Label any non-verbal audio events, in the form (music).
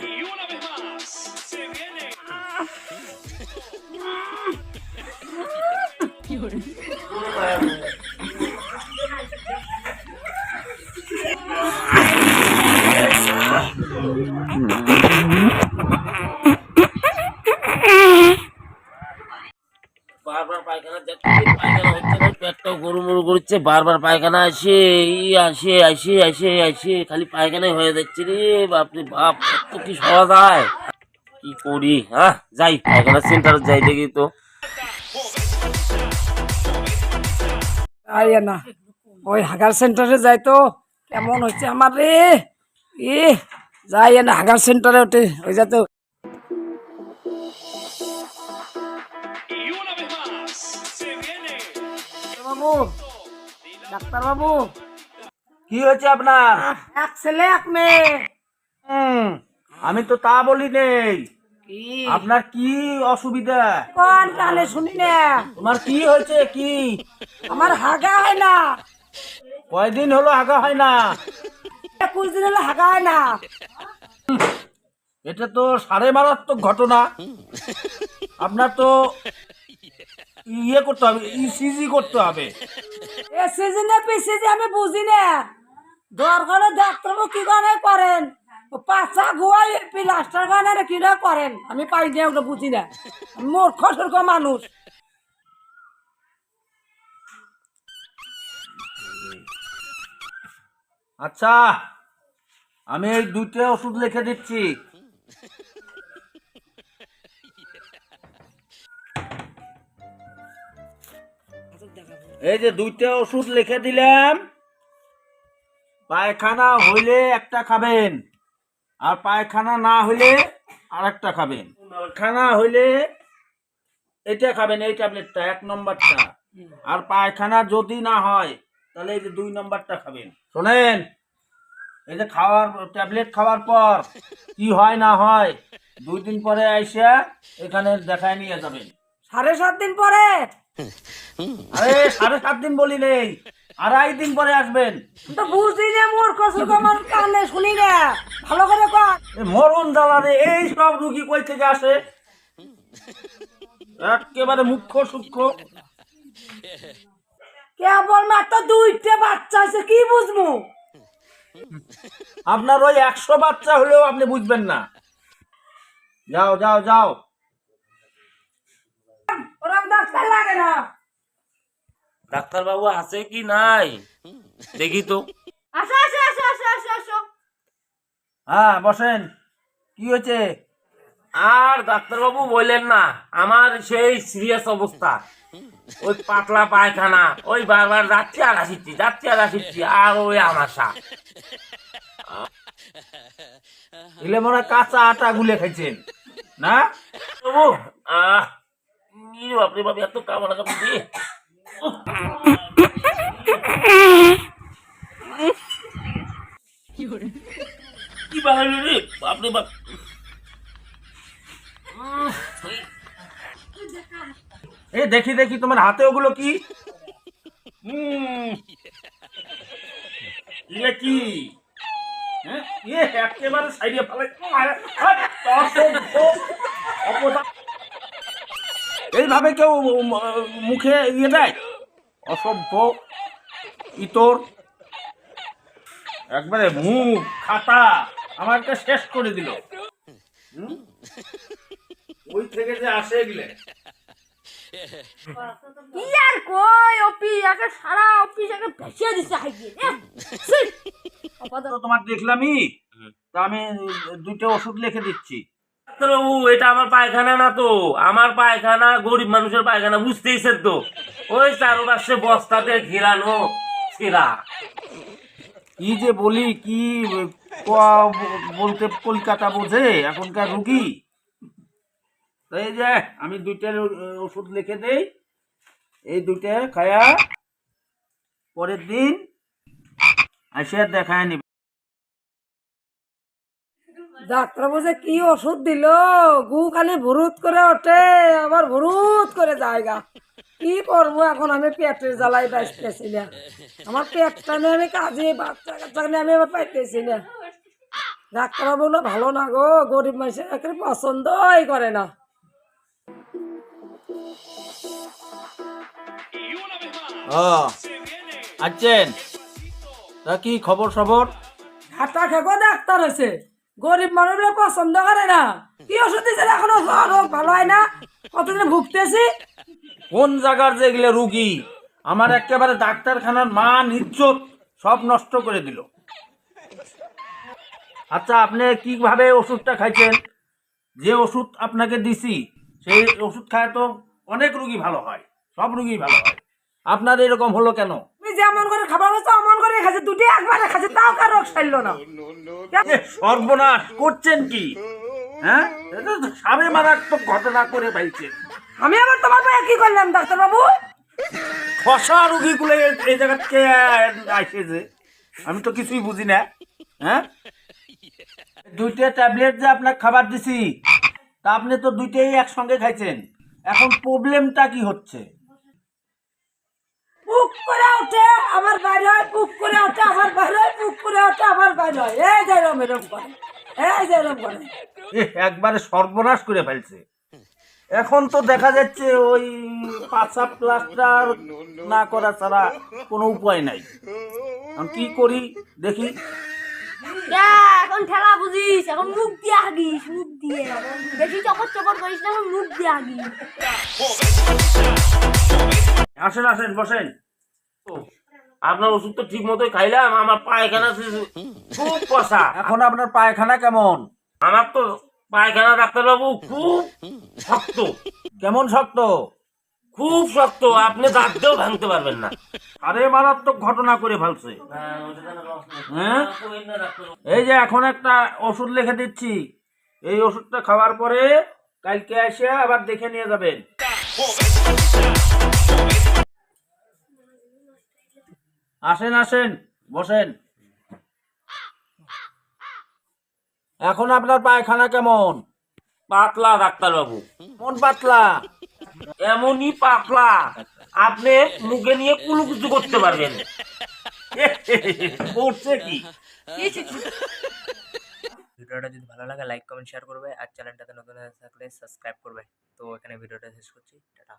Y una vez más, se viene. (laughs) Lloren. করছে বারবার পায়খানা আসে এই আসে আসে আসে আসে খালি পায়খানাই হয়ে যাচ্ছে রে বাপরে বাপ তো কি সহজ হয়? কি করি হ্যাঁ যাই পায়খানা সেন্টারে যাই দেখি তো। আইয়া না ওই হাগার সেন্টারে যাই তো কেমন হচ্ছে আমার রে? এ যাই না হাগার সেন্টারে ওঠে ওই যা তো. বাবু ডাক্তার বাবু কি হয়েছে আপনার? এক ছেলে এক মেয়ে। হুম, আমি তো তা বলি নেই। আপনার কি অসুবিধা? কোন কানে শুনি না। তোমার কি হয়েছে? কি? আমার হাগা হয় না। কয়দিন হলো আগা হয় না? একুশ দিন হলে হাগা হয় না। এটা তো সাড়ে মারাত্মক ঘটনা। আপনার তো ইয়ে করতে হবে ইসিজি করতে হবে। আমি বুঝি না ডাক্তার কি করেন? প্লাস্টার গানে কিনা করেন? আমি পাই না বুঝি না। মূর্খ মানুষ। আচ্ছা আমি এই দুইটা ওষুধ লিখে দিচ্ছি। এই যে দুইটা ওষুধ লিখে দিলাম। পায়খানা হইলে একটা খাবেন, আর পায়খানা না হইলে আর একটা খাবেন। পায়খানা হইলে এটা খাবেন, এই ট্যাবলেটটা, এক নম্বরটা। আর পায়খানা যদি না হয়, তাহলে এই যে দুই নম্বরটা খাবেন। শোনেন, এই যে খাওয়ার, ট্যাবলেট খাওয়ার পর কি হয় না হয়, দুই দিন পরে আইসা এখানে দেখায় নিয়ে যাবেন। সাড়ে সাত দিন পরে? আরে সাড়ে সাত দিন বলি নেই। আড়াই দিন পরে আসবেন। তো বুঝি না মূর্খ সূর্খ মানুষ কানে শুনি না। ভালো করে কর। মরণ জ্বালারে এই সব রুগী কই থেকে আসে? একেবারে মুখ্য সূক্ষ্ম। কেবল মাত্র দুইটা বাচ্চা আছে কি বুঝব? আপনার ওই একশো বাচ্চা হলেও আপনি বুঝবেন না। যাও যাও যাও ওরকম ডাক্তার লাগে না। ডাক্তার বাবু আছে কি নাই? দেখি তো। আসো আসো আসো আসো আসো আসো। হ্যাঁ বসেন। কি হয়েছে? আর ডাক্তার বাবু বললেন না আমার সেই সিরিয়াস অবস্থা। ওই পাতলা পায়খানা ওই বারবার যাচ্ছি আর আসিচ্ছি যাচ্ছি আর আসিচ্ছি আর ওই আমার সাপ এলে মনে হয় কাঁচা আটা গুলে খাইছেন না? বাবু আহ ইয়ে বাপরে বাপ এত কামড়া কামড় দিয়ে কি বানালি রে বাপরে বাপ উম, এই, এই দেখি দেখি তোমার হাতে ওগুলো কি উম, এগুলো কি হ্যাঁ? এ একেবারে সাইডে ফেলাই আরে, হাট, অসভ্য, অপদা- এইভাবে কেউ মুখে ইয়ে দেয়? অসভ্য ইতর। একবারে মুখ খাতা আমাকে শেষ করে দিল। ওই থেকে যে আসে এগুলো। কি আর কই অপি? একে সারা অফিস একে ভেসিয়ে দিছে তোমার দেখলামই। তা আমি দুইটা ওষুধ লিখে দিচ্ছি। ডাক্তারবাবু, এটা আমার পায়খানা না তো। আমার পায়খানা গরিব মানুষের পায়খানা বুঝতেইছেন তো? ওই চারপাশে বস্তাতে ঘেরানো ছেঁড়া। কি যে বলি, কি বলতে কলকাতা বোঝে, এখনকার রুগী? এই যে, আমি দুইটার ওষুধ লিখে দেই। এই দুইটা খায়া, পরের দিন আসে দেখায় নিবে। ডাক্তার বলছে কি ওষুধ দিল? গু খালি ভুরুত করে ওঠে আবার ভুরুত করে জায়গা। কি করব এখন? আমি পেটের জ্বালাই বাঁচতেছি না। আমার পেটটা নিয়ে আমি কাজে বাচ্চা কাচ্চা নিয়ে আমি আবার পাইতেছি না। ডাক্তারবাবু বলল ভালো না গো গরিব মানুষের একেবারে পছন্দই করে না. আছেন তা কি খবর সবর হাঁটা খেকো ডাক্তার হয়েছে। গরিব মানুষরা পছন্দ করে না। কি ওষুধ দিয়েছে এখনও? রোগ ভালো হয় না? কতদিন ভুগতেছি? কোন জায়গার যে এগুলো রুগী আমার একেবারে ডাক্তারখানার মান ইজ্জত সব নষ্ট করে দিল। আচ্ছা আপনি কীভাবে ওষুধটা খাইছেন? যে ওষুধ আপনাকে দিছি সেই ওষুধ খায় তো অনেক রুগী ভালো হয় সব রুগী ভালো হয়। আপনার এরকম হলো কেন? তুমি যেমন করে খাবার খাচ্ছ অমন করে খাচ্ছে দুটি একবারে খাচ্ছে তাও কার না। সর্বনাশ করছেন কি? হ্যাঁ? এটা তো সাবে মারাত্মক ঘটনা করে পাইছেন আমি আবার তোমার পায়ে কি করলাম ডাক্তারবাবু? খসা রুগীগুলো এই- এই জায়গা থেকে আসে আমি তো কিছুই বুঝি না হ্যাঁ? দুইটা ট্যাবলেট যে আপনাকে খাবার দিছি তা আপনি তো দুইটাই একসঙ্গে খাইছেন। এখন প্রবলেমটা কি হচ্ছে? পুক করে ওঠে আমার বাইরে হয় পুক করে ওঠে আমার বাইরে হয় পুক করে ওঠে আমার এই যে এরম এরম করে এই যে এরম করে। এ, একবারে সর্বনাশ করে ফেলছে। এখন তো দেখা যাচ্ছে ওই পাঁচা প্লাস্টার না করা ছাড়া কোনো উপায় নাই। এখন কি করি দেখি। এখন ঠেলা বুঝিস এখন মুখ দিয়ে হাগিস মুখ দিয়ে। বেশি চকর চকর করিস না এখন মুখ দিয়ে হাগিস। আসেন আসেন বসেন। আপনার ওষুধ তো ঠিক মতোই খাইলাম আমার পায়খানা খুব কষা। এখন আপনার পায়খানা কেমন? আমার তো পায়খানা ডাক্তারবাবু খুব শক্ত। কেমন শক্ত? খুব শক্ত আপনি দাঁত দিয়েও ভাঙতে পারবেন না। আরে মারাত্মক ঘটনা করে ফেলছে। হ্যাঁ? এই যে এখন একটা ওষুধ লিখে দিচ্ছি। এই ওষুধটা খাওয়ার পরে কালকে এসে আবার দেখে নিয়ে যাবেন। আসেন আসেন বসেন। এখন আপনার পায়খানা কেমন? পাতলা ডাক্তারবাবু। মন পাতলা? এমনই পাতলা। আপনি মুখে নিয়ে কুলুকুচু করতে পারবেন। করছে কি? ভিডিওটা যদি ভালো লাগে লাইক কমেন্ট শেয়ার করবে। আর চ্যানেলটাতে নতুন থাকলে সাবস্ক্রাইব করবে। তো এখানে ভিডিওটা শেষ করছি। টাটা।